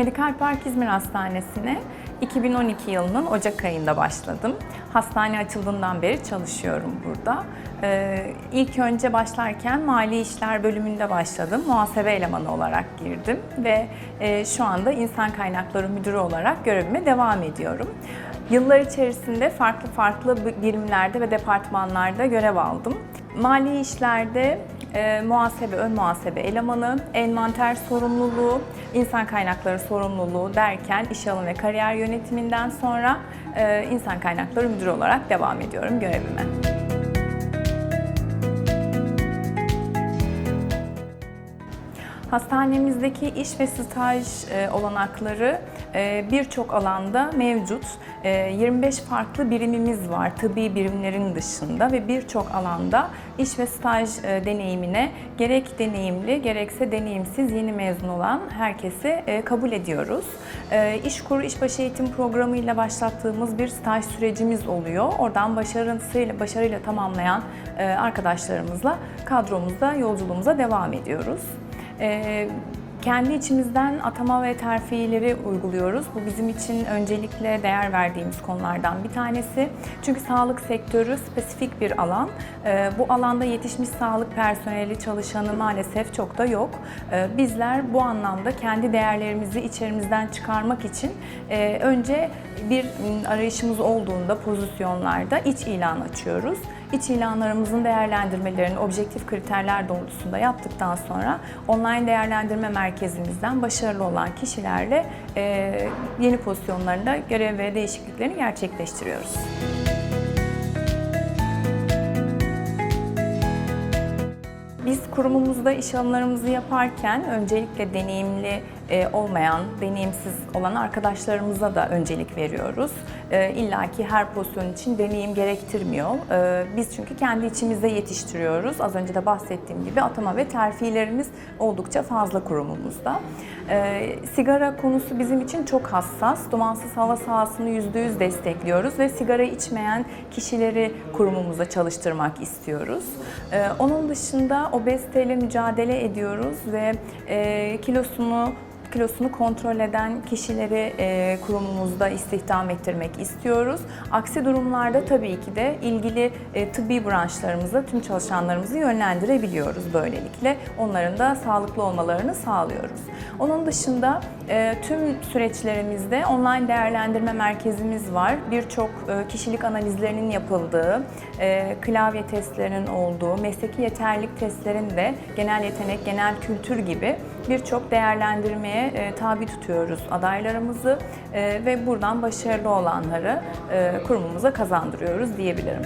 Medikal Park İzmir Hastanesi'ne 2012 yılının Ocak ayında başladım. Hastane açıldığından beri çalışıyorum burada. Ee, ilk önce başlarken mali işler bölümünde başladım. Muhasebe elemanı olarak girdim ve e, şu anda insan kaynakları müdürü olarak görevime devam ediyorum. Yıllar içerisinde farklı farklı birimlerde ve departmanlarda görev aldım. Mali işlerde e, muhasebe, ön muhasebe elemanı, envanter sorumluluğu, insan kaynakları sorumluluğu derken iş alım ve kariyer yönetiminden sonra e, insan kaynakları müdürü olarak devam ediyorum görevime. Hastanemizdeki iş ve staj e, olanakları birçok alanda mevcut. E, 25 farklı birimimiz var tıbbi birimlerin dışında ve birçok alanda iş ve staj e, deneyimine gerek deneyimli gerekse deneyimsiz yeni mezun olan herkesi e, kabul ediyoruz. E, İşkur İşbaşı Eğitim Programı ile başlattığımız bir staj sürecimiz oluyor. Oradan başarısıyla başarıyla tamamlayan e, arkadaşlarımızla kadromuzda yolculuğumuza devam ediyoruz. Kendi içimizden atama ve terfileri uyguluyoruz. Bu bizim için öncelikle değer verdiğimiz konulardan bir tanesi. Çünkü sağlık sektörü spesifik bir alan. Ee, bu alanda yetişmiş sağlık personeli çalışanı maalesef çok da yok. Ee, bizler bu anlamda kendi değerlerimizi içerimizden çıkarmak için e, önce bir arayışımız olduğunda pozisyonlarda iç ilan açıyoruz. İç ilanlarımızın değerlendirmelerini objektif kriterler doğrultusunda yaptıktan sonra online değerlendirme merkezimizden başarılı olan kişilerle e, yeni pozisyonlarında görev ve değişikliklerini gerçekleştiriyoruz. Biz kurumumuzda iş alımlarımızı yaparken öncelikle deneyimli olmayan, deneyimsiz olan arkadaşlarımıza da öncelik veriyoruz. E, İlla ki her pozisyon için deneyim gerektirmiyor. E, Biz çünkü kendi içimizde yetiştiriyoruz. Az önce de bahsettiğim gibi atama ve terfilerimiz oldukça fazla kurumumuzda. Sigara konusu bizim için çok hassas. Dumansız hava sahasını %100 destekliyoruz ve sigara içmeyen kişileri kurumumuzda çalıştırmak istiyoruz. Onun dışında obeziteyle mücadele ediyoruz ve kilosunu kilosunu kontrol eden kişileri e, kurumumuzda istihdam ettirmek istiyoruz. Aksi durumlarda tabii ki de ilgili e, tıbbi branşlarımızda tüm çalışanlarımızı yönlendirebiliyoruz böylelikle. Onların da sağlıklı olmalarını sağlıyoruz. Onun dışında e, tüm süreçlerimizde online değerlendirme merkezimiz var. Birçok e, kişilik analizlerinin yapıldığı, e, klavye testlerinin olduğu, mesleki yeterlilik testlerin de genel yetenek, genel kültür gibi birçok değerlendirmeye e, tabi tutuyoruz adaylarımızı e, ve buradan başarılı olanları e, kurumumuza kazandırıyoruz diyebilirim.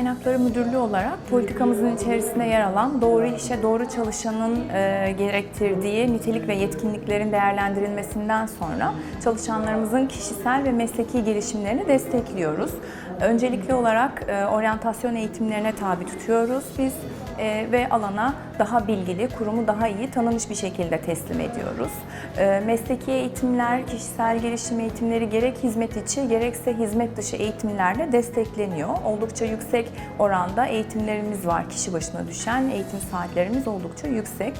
Kaynakları Müdürlüğü olarak politikamızın içerisinde yer alan doğru işe doğru çalışanın e, gerektirdiği nitelik ve yetkinliklerin değerlendirilmesinden sonra çalışanlarımızın kişisel ve mesleki gelişimlerini destekliyoruz. Öncelikli olarak e, oryantasyon eğitimlerine tabi tutuyoruz biz e, ve alana daha bilgili, kurumu daha iyi tanımış bir şekilde teslim ediyoruz. E, mesleki eğitimler, kişisel gelişim eğitimleri gerek hizmet içi gerekse hizmet dışı eğitimlerle destekleniyor. Oldukça yüksek oranda eğitimlerimiz var. Kişi başına düşen eğitim saatlerimiz oldukça yüksek.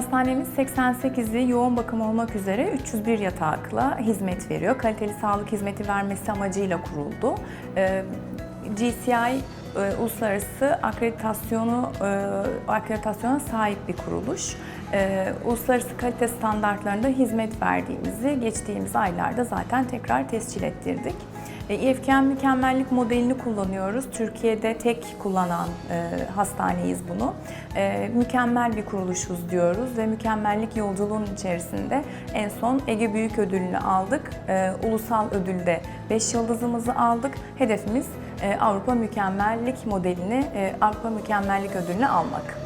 Hastanemiz 88'i yoğun bakım olmak üzere 301 yatakla hizmet veriyor. Kaliteli sağlık hizmeti vermesi amacıyla kuruldu. GCI e, uluslararası akreditasyonu e, akreditasyona sahip bir kuruluş. E, uluslararası kalite standartlarında hizmet verdiğimizi geçtiğimiz aylarda zaten tekrar tescil ettirdik. İFKM mükemmellik modelini kullanıyoruz. Türkiye'de tek kullanan e, hastaneyiz bunu. E, mükemmel bir kuruluşuz diyoruz ve mükemmellik yolculuğun içerisinde en son Ege Büyük Ödülünü aldık. E, ulusal ödülde 5 yıldızımızı aldık. Hedefimiz e, Avrupa Mükemmellik modelini, e, Avrupa Mükemmellik Ödülünü almak.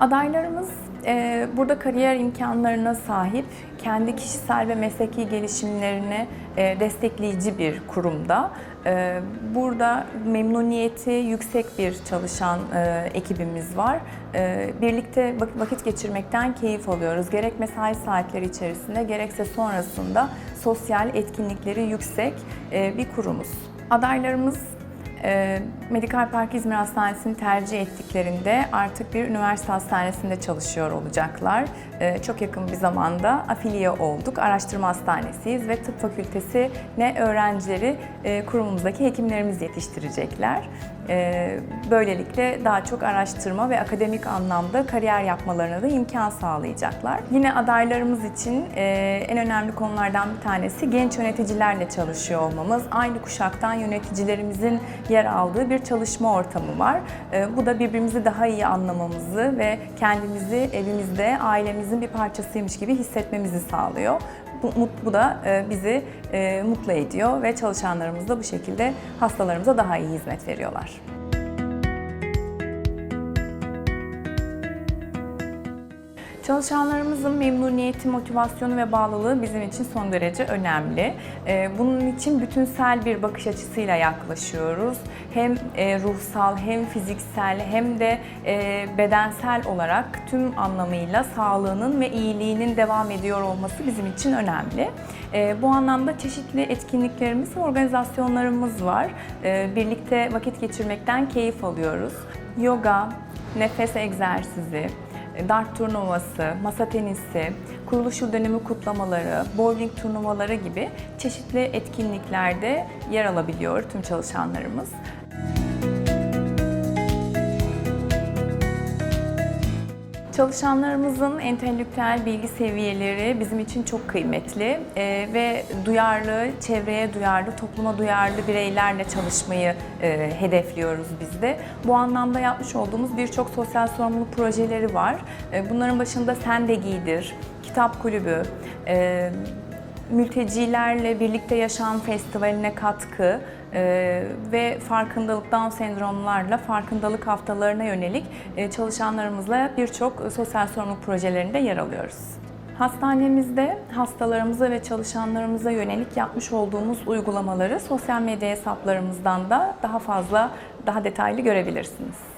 Adaylarımız e, burada kariyer imkanlarına sahip, kendi kişisel ve mesleki gelişimlerini e, destekleyici bir kurumda. E, burada memnuniyeti yüksek bir çalışan e, ekibimiz var. E, birlikte vak- vakit geçirmekten keyif alıyoruz. Gerek mesai saatleri içerisinde gerekse sonrasında sosyal etkinlikleri yüksek e, bir kurumuz. Adaylarımız Medikal Park İzmir Hastanesi'ni tercih ettiklerinde artık bir üniversite hastanesinde çalışıyor olacaklar. E, çok yakın bir zamanda afiliye olduk. Araştırma hastanesiyiz ve tıp fakültesi ne öğrencileri e, kurumumuzdaki hekimlerimiz yetiştirecekler. E, böylelikle daha çok araştırma ve akademik anlamda kariyer yapmalarına da imkan sağlayacaklar. Yine adaylarımız için e, en önemli konulardan bir tanesi genç yöneticilerle çalışıyor olmamız. Aynı kuşaktan yöneticilerimizin yer aldığı bir çalışma ortamı var. E, bu da birbirimizi daha iyi anlamamızı ve kendimizi evimizde ailemizin bir parçasıymış gibi hissetmemizi sağlıyor. Bu, bu da e, bizi e, mutlu ediyor ve çalışanlarımız da bu şekilde hastalarımıza daha iyi hizmet veriyorlar. Çalışanlarımızın memnuniyeti, motivasyonu ve bağlılığı bizim için son derece önemli. Ee, Bunun için bütünsel bir bakış açısıyla yaklaşıyoruz. Hem e, ruhsal, hem fiziksel, hem de e, bedensel olarak tüm anlamıyla sağlığının ve iyiliğinin devam ediyor olması bizim için önemli. Ee, Bu anlamda çeşitli etkinliklerimiz ve organizasyonlarımız var. Birlikte vakit geçirmekten keyif alıyoruz. Yoga, nefes egzersizi, dart turnuvası, masa tenisi, kuruluş yıl dönümü kutlamaları, bowling turnuvaları gibi çeşitli etkinliklerde yer alabiliyor tüm çalışanlarımız. Çalışanlarımızın entelektüel bilgi seviyeleri bizim için çok kıymetli Ee, ve duyarlı, çevreye duyarlı, topluma duyarlı bireylerle çalışmayı e, hedefliyoruz biz de. Bu anlamda yapmış olduğumuz birçok sosyal sorumluluk projeleri var. Ee, bunların başında Sen de Giydir, Kitap Kulübü, e, Mültecilerle Birlikte Yaşam Festivali'ne katkı e, ve farkındalık Down sendromlarla farkındalık haftalarına yönelik e, çalışanlarımızla birçok sosyal sorumluluk projelerinde yer alıyoruz. Hastanemizde hastalarımıza ve çalışanlarımıza yönelik yapmış olduğumuz uygulamaları sosyal medya hesaplarımızdan da daha fazla, daha detaylı görebilirsiniz.